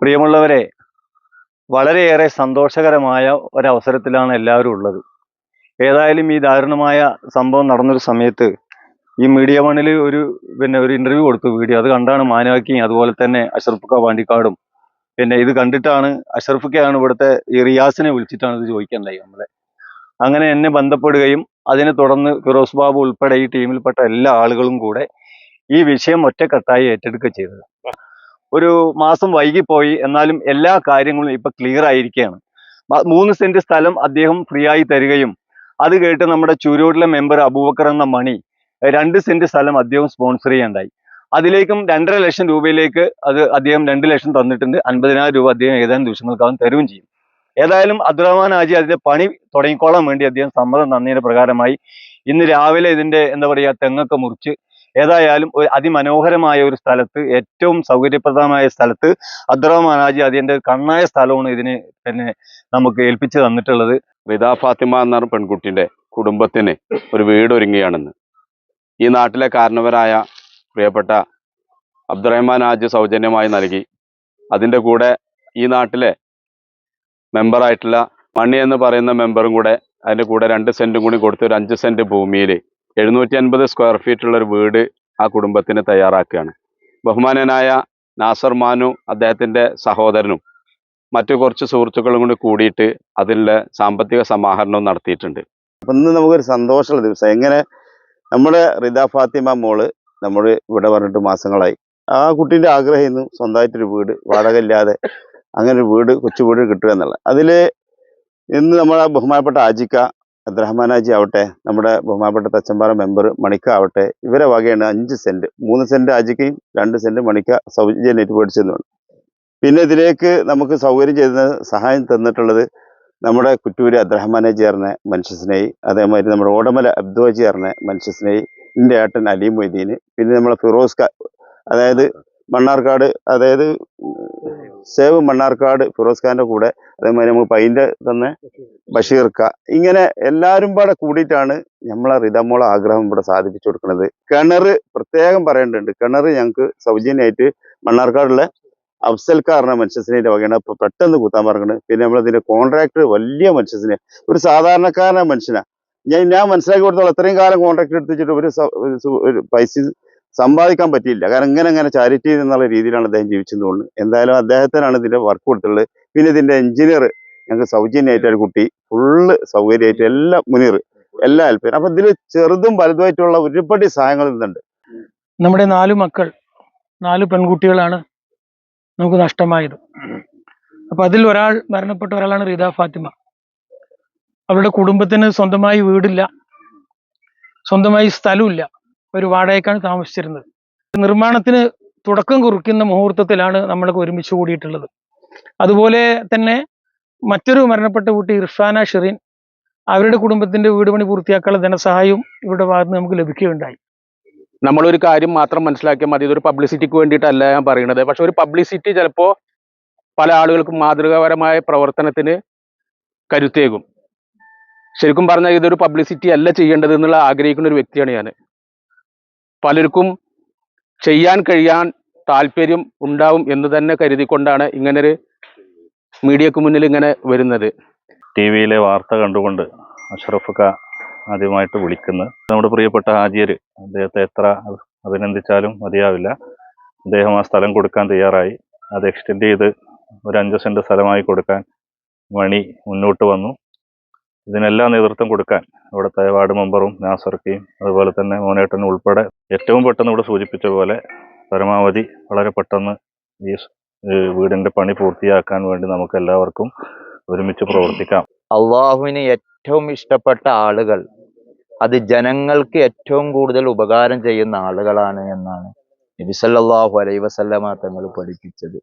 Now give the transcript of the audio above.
പ്രിയമുള്ളവരെ വളരെയേറെ സന്തോഷകരമായ ഒരവസരത്തിലാണ് എല്ലാവരും ഉള്ളത്. ഏതായാലും ഈ ദാരുണമായ സംഭവം നടന്നൊരു സമയത്ത് ഈ മീഡിയ വണ്ണിൽ ഒരു പിന്നെ ഒരു ഇന്റർവ്യൂ കൊടുത്തു വീഡിയോ. അത് കണ്ടാണ് മാനവാക്കിയും അതുപോലെ തന്നെ അഷർഫുക്ക പാണ്ടിക്കാടും പിന്നെ ഇത് കണ്ടിട്ടാണ് അഷറഫുക്കയാണ് ഇവിടുത്തെ ഈ റിയാസിനെ വിളിച്ചിട്ടാണ് ഇത് ചോദിക്കണ്ടായി നമ്മളെ. അങ്ങനെ എന്നെ ബന്ധപ്പെടുകയും അതിനെ തുടർന്ന് ഫിറോസ് ബാബു ഉൾപ്പെടെ ഈ ടീമിൽപ്പെട്ട എല്ലാ ആളുകളും കൂടെ ഈ വിഷയം ഒറ്റക്കെട്ടായി ഏറ്റെടുക്കുക ചെയ്തത്. ഒരു മാസം വൈകിപ്പോയി എന്നാലും എല്ലാ കാര്യങ്ങളും ഇപ്പൊ ക്ലിയർ ആയിരിക്കുകയാണ് മൂന്ന് സെന്റ് സ്ഥലം അദ്ദേഹം ഫ്രീ ആയി തരികയും അത് കേട്ട് നമ്മുടെ ചുരൂരിലെ മെമ്പർ അബൂബക്കർ എന്ന മണി രണ്ട് സെന്റ് സ്ഥലം അദ്ദേഹം സ്പോൺസർ ചെയ്യണ്ടായി. അതിലേക്കും രണ്ടര ലക്ഷം രൂപയിലേക്ക് അത് അദ്ദേഹം രണ്ട് ലക്ഷം തന്നിട്ടുണ്ട്. അൻപതിനായിരം രൂപ അദ്ദേഹം ഏതാനും ദിവസങ്ങൾക്കകം തരുകയും ചെയ്യും. ഏതായാലും അബ്ദുറഹ്മാൻ ഹാജി അതിന്റെ പണി തുടങ്ങിക്കോളാൻ വേണ്ടി അദ്ദേഹം സമ്മതം നന്ദിയുടെ പ്രകാരമായി ഇന്ന് രാവിലെ ഇതിന്റെ എന്താ പറയുക തെങ്ങൊക്കെ മുറിച്ച് ഏതായാലും ഒരു അതിമനോഹരമായ ഒരു സ്ഥലത്ത് ഏറ്റവും സൗകര്യപ്രദമായ സ്ഥലത്ത് അബ്ദുറഹ്മാൻ ഹാജി അതിന്റെ കണ്ണായ സ്ഥലമാണ് ഇതിന് പിന്നെ നമുക്ക് ഏൽപ്പിച്ചു തന്നിട്ടുള്ളത്. വിതാ ഫാത്തിമ എന്ന പെൺകുട്ടിയുടെ കുടുംബത്തിന് ഒരു വീട് ഒരുങ്ങുകയാണെന്ന് ഈ നാട്ടിലെ കാരണവരായ പ്രിയപ്പെട്ട അബ്ദുറഹ്മാൻ ആജ് സൗജന്യമായി നൽകി. അതിന്റെ കൂടെ ഈ നാട്ടിലെ മെമ്പറായിട്ടുള്ള മണി എന്ന് പറയുന്ന മെമ്പറും കൂടെ അതിന്റെ കൂടെ രണ്ട് സെന്റും കൂടി കൊടുത്ത് ഒരു അഞ്ച് സെന്റ് ഭൂമിയിൽ എഴുന്നൂറ്റി അൻപത് സ്ക്വയർ ഫീറ്റ് ഉള്ള ഒരു വീട് ആ കുടുംബത്തിന് തയ്യാറാക്കുകയാണ്. ബഹുമാനനായ നാസർ മാനു അദ്ദേഹത്തിന്റെ സഹോദരനും മറ്റു കുറച്ച് സുഹൃത്തുക്കളും കൂടി കൂടിയിട്ട് അതിലെ സാമ്പത്തിക സമാഹരണവും നടത്തിയിട്ടുണ്ട്. അപ്പൊ ഇന്ന് നമുക്കൊരു സന്തോഷമുള്ള ദിവസം. എങ്ങനെ നമ്മുടെ റിദ ഫാത്തിമ മോൾ നമ്മൾ ഇവിടെ പറഞ്ഞിട്ട് മാസങ്ങളായി. ആ കുട്ടീന്റെ ആഗ്രഹമായിരുന്നു സ്വന്തമായിട്ടൊരു വീട് വാടക ഇല്ലാതെ അങ്ങനെ ഒരു വീട് കൊച്ചു വീട് കിട്ടുക എന്നുള്ളത്. അതിൽ ഇന്ന് നമ്മളെ ബഹുമാനപ്പെട്ട ആജിക്ക അബ്ദുറഹ്മാൻ ആജി ആവട്ടെ നമ്മുടെ ബഹുമാനപ്പെട്ട തച്ചമ്പാറ മെമ്പർ മണിക്ക ആവട്ടെ ഇവരെ വകയാണ് അഞ്ച് സെന്റ്. മൂന്ന് സെന്റ് ആജിക്കയും രണ്ട് സെന്റ് മണിക്ക സൗജന്യമായിട്ട് മേടിച്ചെന്നുണ്ട് പിന്നെ ഇതിലേക്ക് നമുക്ക് സൗകര്യം ചെയ്യുന്ന സഹായം തന്നിട്ടുള്ളത് നമ്മുടെ കുറ്റൂര് അബ്ദുറഹ്മാനെ ചേർന്ന മനുഷ്യസ്നേഹി അതേമാതിരി നമ്മുടെ ഓടമല അബ്ദുവ ചേർന്ന മനുഷ്യസ്നേഹി എന്റെ ഏട്ടൻ അലി മൊയ്തീന്. പിന്നെ നമ്മളെ ഫിറോസ് അതായത് മണ്ണാർക്കാട് അതായത് സേവ് മണ്ണാർക്കാട് ഫിറോസ് ഖാന്റെ കൂടെ അതേമാതിരി നമുക്ക് പൈന്റെ തന്നെ ബഷീർ ബഷീർക്ക ഇങ്ങനെ എല്ലാവരും പാടെ കൂടിയിട്ടാണ് നമ്മളെ റിതമോളെ ആഗ്രഹം ഇവിടെ സാധിപ്പിച്ചു കൊടുക്കുന്നത്. കിണർ പ്രത്യേകം പറയേണ്ടതുണ്ട്. കിണർ ഞങ്ങൾക്ക് സൗജന്യമായിട്ട് മണ്ണാർക്കാടുള്ള അഫ്സൽക്കാരനെ മനുഷ്യസിനെ വകയാണ്. പെട്ടെന്ന് കൂത്താൻ പറഞ്ഞത് പിന്നെ നമ്മളതിന്റെ കോൺട്രാക്ടർ വലിയ മനുഷ്യസിനെ ഒരു സാധാരണക്കാരനായ മനുഷ്യനാ. ഞാൻ ഞാൻ മനസ്സിലാക്കി കൊടുത്തോളം അത്രയും കാലം കോൺട്രാക്ട് എടുത്തിട്ട് ഒരു പൈസ സമ്പാദിക്കാൻ പറ്റിയില്ല. കാരണം ഇങ്ങനെ അങ്ങനെ ചാരിറ്റി എന്നുള്ള രീതിയിലാണ് അദ്ദേഹം ജീവിച്ചത് തോന്നുന്നു എന്തായാലും അദ്ദേഹത്തിനാണ് ഇതിന്റെ വർക്ക് കൊടുത്തുള്ളത് പിന്നെ ഇതിന്റെ എഞ്ചിനീയർ ഞങ്ങൾക്ക് സൗജന്യമായിട്ട് ഒരു കുട്ടി ഫുള്ള് സൗകര്യമായിട്ട് എല്ലാ മുനീർ എല്ലാ ഹെൽപ്പ് അപ്പൊ ഇതിൽ ചെറുതും വലുതുമായിട്ടുള്ള ഒരുപാട് സഹായങ്ങൾ ഇന്നുണ്ട് നമ്മുടെ നാല് മക്കൾ നാല് പെൺകുട്ടികളാണ് നമുക്ക് നഷ്ടമായത്. അപ്പൊ അതിൽ ഒരാൾ മരണപ്പെട്ട ഒരാളാണ് റീത ഫാത്തിമ. അവരുടെ കുടുംബത്തിന് സ്വന്തമായി വീടില്ല. സ്വന്തമായി സ്ഥലമില്ല ഒരു വാടകയ്ക്കാണ് താമസിച്ചിരുന്നത്. നിർമ്മാണത്തിന് തുടക്കം കുറിക്കുന്ന മുഹൂർത്തത്തിലാണ് നമ്മളൊക്കെ ഒരുമിച്ച് കൂടിയിട്ടുള്ളത്. അതുപോലെ തന്നെ മറ്റൊരു മരണപ്പെട്ട കുട്ടി ഇർഫാന ഷെറീൻ അവരുടെ കുടുംബത്തിന്റെ വീട് പണി പൂർത്തിയാക്കാനുള്ള ധനസഹായവും ഇവരുടെ ഭാഗത്ത് നമുക്ക് ലഭിക്കുകയുണ്ടായി. നമ്മളൊരു കാര്യം മാത്രം മനസ്സിലാക്കിയാൽ മതി. ഇതൊരു പബ്ലിസിറ്റിക്ക് വേണ്ടിയിട്ടല്ല ഞാൻ പറയുന്നത് പക്ഷെ ഒരു പബ്ലിസിറ്റി ചിലപ്പോ പല ആളുകൾക്കും മാതൃകാപരമായ പ്രവർത്തനത്തിന് കരുത്തേകും. ശരിക്കും പറഞ്ഞാൽ ഇതൊരു പബ്ലിസിറ്റി അല്ല ചെയ്യേണ്ടത് എന്നുള്ള ആഗ്രഹിക്കുന്ന ഒരു വ്യക്തിയാണ് ഞാൻ പലർക്കും ചെയ്യാൻ കഴിയാൻ താല്പര്യം ഉണ്ടാവും എന്ന് തന്നെ കരുതിക്കൊണ്ടാണ് ഇങ്ങനൊരു മീഡിയക്ക് മുന്നിൽ ഇങ്ങനെ വരുന്നത്. ടി വിയിലെ വാർത്ത കണ്ടുകൊണ്ട് അഷറഫ് അഷറഫക്ക ആദ്യമായിട്ട് വിളിക്കുന്നത്. നമ്മുടെ പ്രിയപ്പെട്ട ഹാജിയർ അദ്ദേഹത്തെ എത്ര അഭിനന്ദിച്ചാലും മതിയാവില്ല. അദ്ദേഹം ആ സ്ഥലം കൊടുക്കാൻ തയ്യാറായി. അത് എക്സ്റ്റെൻഡ് ചെയ്ത് ഒരു അഞ്ച് സെന്റ് സ്ഥലമായി കൊടുക്കാൻ മണി മുന്നോട്ട് വന്നു. ഇതിനെല്ലാം നേതൃത്വം കൊടുക്കാൻ ഇവിടുത്തെ വാർഡ് മെമ്പറും നാസർക്കയും അതുപോലെ തന്നെ മോനേട്ടനും ഉൾപ്പെടെ ഏറ്റവും പെട്ടെന്ന് ഇവിടെ സൂചിപ്പിച്ച പോലെ പരമാവധി വളരെ പെട്ടെന്ന് ഈ വീടിന്റെ പണി പൂർത്തിയാക്കാൻ വേണ്ടി നമുക്ക് എല്ലാവർക്കും ഒരുമിച്ച് പ്രവർത്തിക്കാം. അള്ളാഹുവിന് ഏറ്റവും ഇഷ്ടപ്പെട്ട ആളുകൾ അത് ജനങ്ങൾക്ക് ഏറ്റവും കൂടുതൽ ഉപകാരം ചെയ്യുന്ന ആളുകളാണ് എന്നാണ് നബിസല്ലാഹു സല്ലല്ലാഹു അലൈഹി വസല്ലമ തങ്ങൾ പഠിപ്പിച്ചത്.